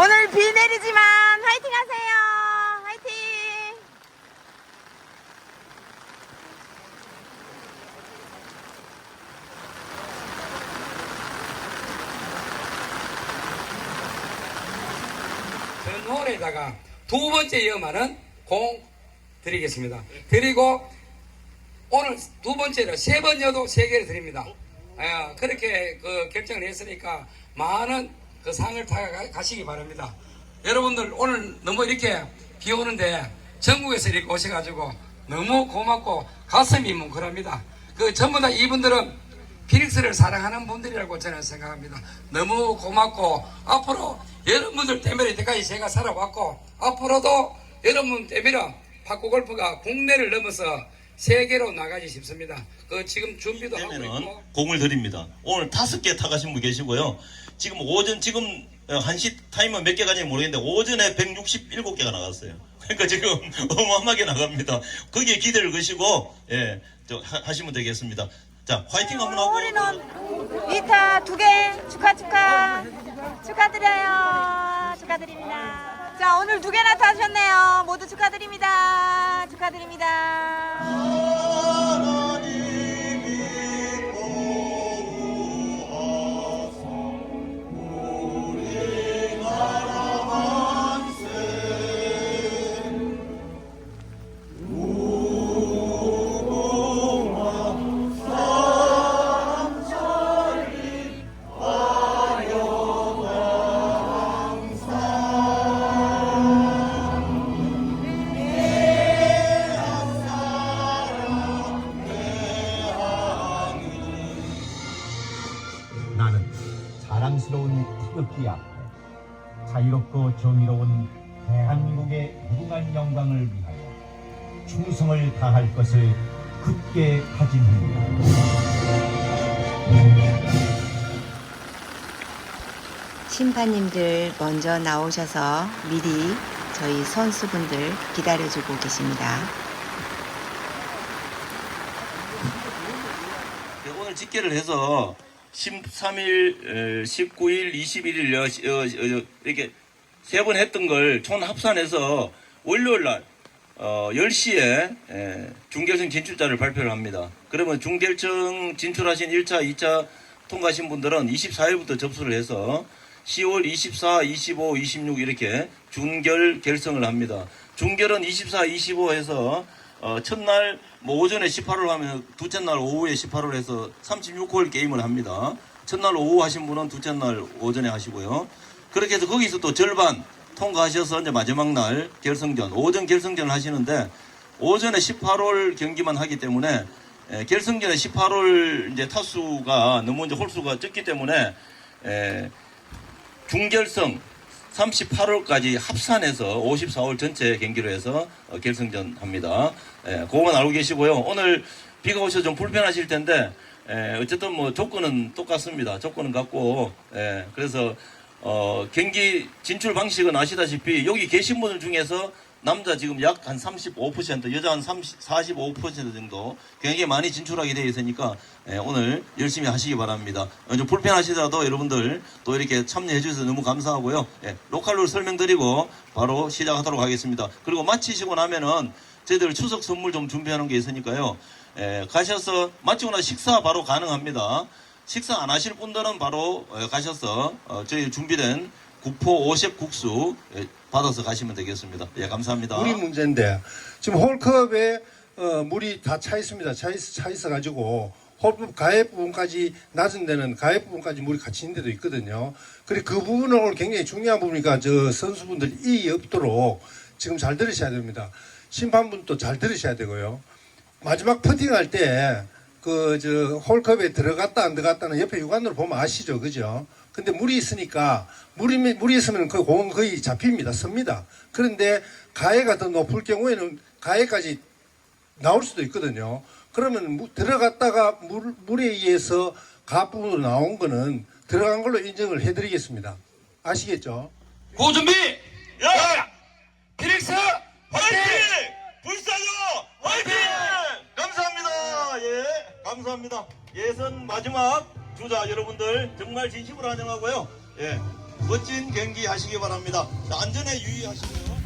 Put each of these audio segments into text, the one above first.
오늘 비 내리지만 화이팅 하세요. 화이팅. 전홀에다가 두 번째 이어만은 공 드리겠습니다. 드리고 오늘 두 번째로 세 번 여도 세 개를 드립니다. 아, 그렇게 그 결정을 했으니까 많은 그 상을 타가시기 바랍니다. 여러분들 오늘 너무 이렇게 비 오는데 전국에서 이렇게 오셔가지고 너무 고맙고 가슴이 뭉클합니다. 그 전부 다 이분들은 피닉스를 사랑하는 분들이라고 저는 생각합니다. 너무 고맙고 앞으로 여러분들 때문에 이때까지 제가 살아왔고 앞으로도 여러분 때문에 파쿠 골프가 국내를 넘어서 세계로 나가지 싶습니다. 그 지금 준비도 하고 있고 공을 드립니다. 오늘 다섯 개 타가신 분 계시고요. 지금 오전 지금 어, 한시 타이머 몇 개 가는지 모르겠는데 오전에 167개가 나갔어요. 그러니까 지금 어마어마하게 나갑니다. 거기에 기대를 거시고 예, 하시면 되겠습니다. 자, 화이팅 한번 하고 우리는 이타 두 개 축하 축하 축하드려요. 축하드립니다. 자 오늘 두 개나 타셨네요. 모두 축하드립니다. 축하드립니다. 태극기 앞에 자유롭고 정의로운 대한민국의 무궁한 영광을 위하여 충성을 다할 것을 굳게 다짐합니다. 심판님들 먼저 나오셔서 미리 저희 선수분들 기다려주고 계십니다. 네, 오늘 집계를 해서 13일, 19일, 21일 여, 여, 여, 이렇게 세 번 했던 걸 총 합산해서 월요일 날 어, 10시에 중결승 진출자를 발표를 합니다. 그러면 중결승 진출하신 1차, 2차 통과하신 분들은 24일부터 접수를 해서 10월 24, 25, 26 이렇게 준결 결성을 합니다. 준결은 24, 25 해서 어, 첫날 뭐 오전에 18홀 하면 둘째 날 오후에 18홀 해서 36홀 게임을 합니다. 첫날 오후 하신 분은 둘째 날 오전에 하시고요. 그렇게 해서 거기서 또 절반 통과하셔서 이제 마지막 날 결승전, 오전 결승전을 하시는데 오전에 18홀 경기만 하기 때문에 에, 결승전에 18홀 이제 타수가 너무 이제 홀수가 적기 때문에 에, 중결승 38홀까지 합산해서 54홀 전체 경기로 해서 어, 결승전 합니다. 예, 그거만 알고 계시고요. 오늘 비가 오셔서 좀 불편하실 텐데 예, 어쨌든 뭐 조건은 똑같습니다. 조건은 같고 예, 그래서 어, 경기 진출 방식은 아시다시피 여기 계신 분들 중에서 남자 지금 약 한 35% 여자 한 30, 45% 정도 굉장히 많이 진출하게 되어 있으니까 예, 오늘 열심히 하시기 바랍니다. 어, 좀 불편하시더라도 여러분들 또 이렇게 참여해 주셔서 너무 감사하고요. 예, 로컬룰 설명드리고 바로 시작하도록 하겠습니다. 그리고 마치시고 나면은 저희들 추석 선물 좀 준비하는 게 있으니까요. 예, 가셔서 마치고 나서 식사 바로 가능합니다. 식사 안 하실 분들은 바로 어, 가셔서 어, 저희 준비된 국포 오셉 국수 예, 받아서 가시면 되겠습니다. 예, 감사합니다. 물이 문제인데 지금 홀컵에 어, 물이 다 차 있습니다. 차, 있, 차 있어 가지고 홀컵 가해 부분까지 낮은 데는 가해 부분까지 물이 있는 데도 있거든요. 그래 그 부분은 오늘 굉장히 중요한 부분이니까 저 선수분들 이의 없도록 지금 잘 들으셔야 됩니다. 심판분도 잘 들으셔야 되고요. 마지막 퍼팅할 때 그 저 홀컵에 들어갔다 안 들어갔다는 옆에 육안으로 보면 아시죠, 그죠? 근데 물이 있으니까 물이 물이 있으면 그 공은 거의 잡힙니다, 섭니다. 그런데 가해가 더 높을 경우에는 가해까지 나올 수도 있거든요. 그러면 무- 들어갔다가 물, 물에 의해서 가 부분으로 나온 거는 들어간 걸로 인정을 해드리겠습니다. 아시겠죠? 고 준비 야! 피닉스 화이팅! 불사조 화이팅! 감사합니다. 예, 감사합니다. 예선 마지막 주자 여러분들 정말 진심으로 환영하고요. 예, 멋진 경기 하시기 바랍니다. 자, 안전에 유의하시고요.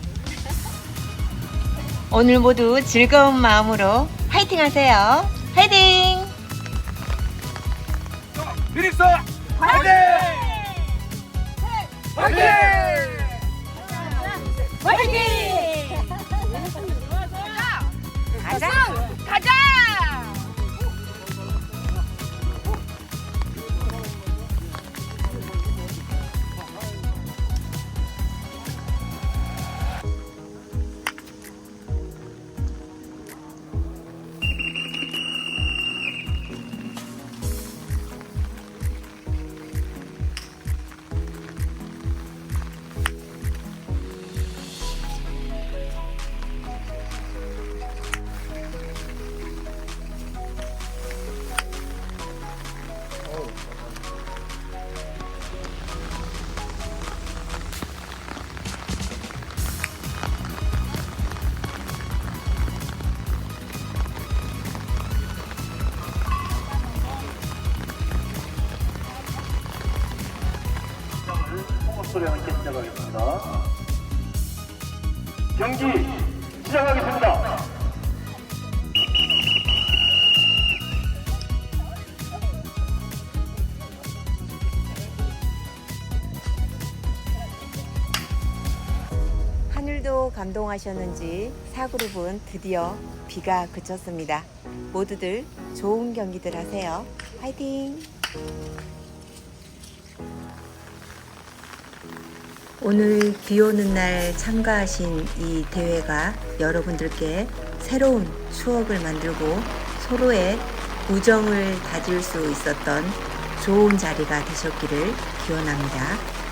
오늘 모두 즐거운 마음으로 화이팅 하세요. 화이팅! 가자! 소리 함께 시작하겠습니다. 경기 시작하겠습니다. 하늘도 감동하셨는지 사그룹은 드디어 비가 그쳤습니다. 모두들 좋은 경기들 하세요. 화이팅! 오늘 비 오는 날 참가하신 이 대회가 여러분들께 새로운 추억을 만들고 서로의 우정을 다질 수 있었던 좋은 자리가 되셨기를 기원합니다.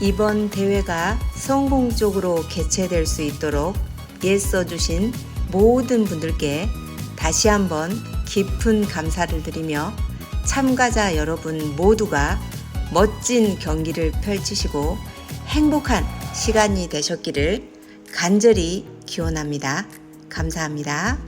이번 대회가 성공적으로 개최될 수 있도록 애써주신 모든 분들께 다시 한번 깊은 감사를 드리며 참가자 여러분 모두가 멋진 경기를 펼치시고 행복한 시간이 되셨기를 간절히 기원합니다. 감사합니다.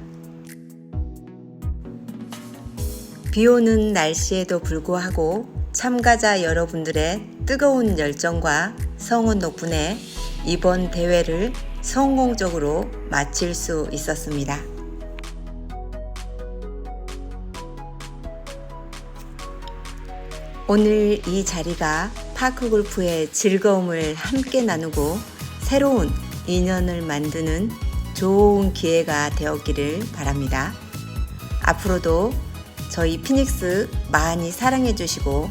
비 오는 날씨에도 불구하고 참가자 여러분들의 뜨거운 열정과 성원 덕분에 이번 대회를 성공적으로 마칠 수 있었습니다. 오늘 이 자리가 파크 골프의 즐거움을 함께 나누고 새로운 인연을 만드는 좋은 기회가 되었기를 바랍니다. 앞으로도 저희 피닉스 많이 사랑해 주시고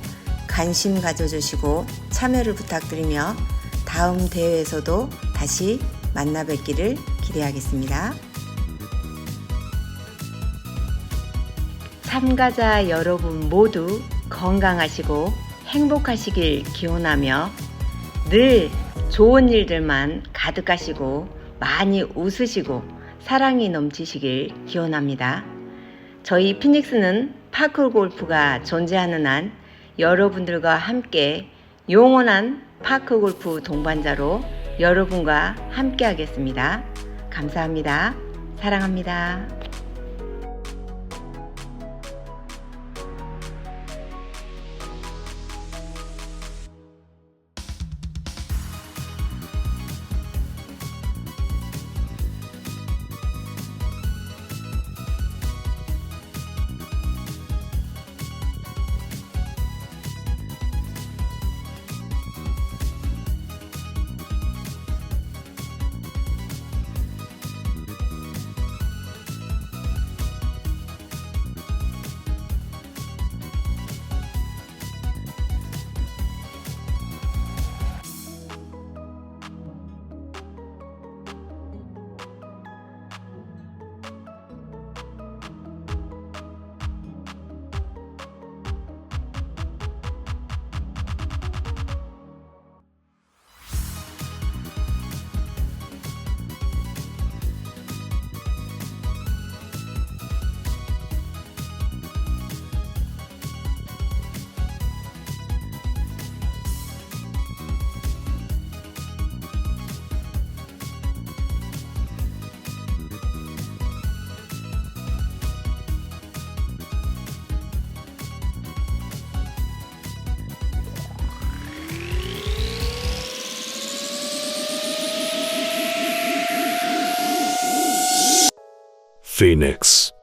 관심 가져 주시고 참여를 부탁드리며 다음 대회에서도 다시 만나 뵙기를 기대하겠습니다. 참가자 여러분 모두 건강하시고 행복하시길 기원하며 늘 좋은 일들만 가득하시고 많이 웃으시고 사랑이 넘치시길 기원합니다. 저희 피닉스는 파크 골프가 존재하는 한 여러분들과 함께 영원한 파크 골프 동반자로 여러분과 함께 하겠습니다. 감사합니다. 사랑합니다. Phoenix.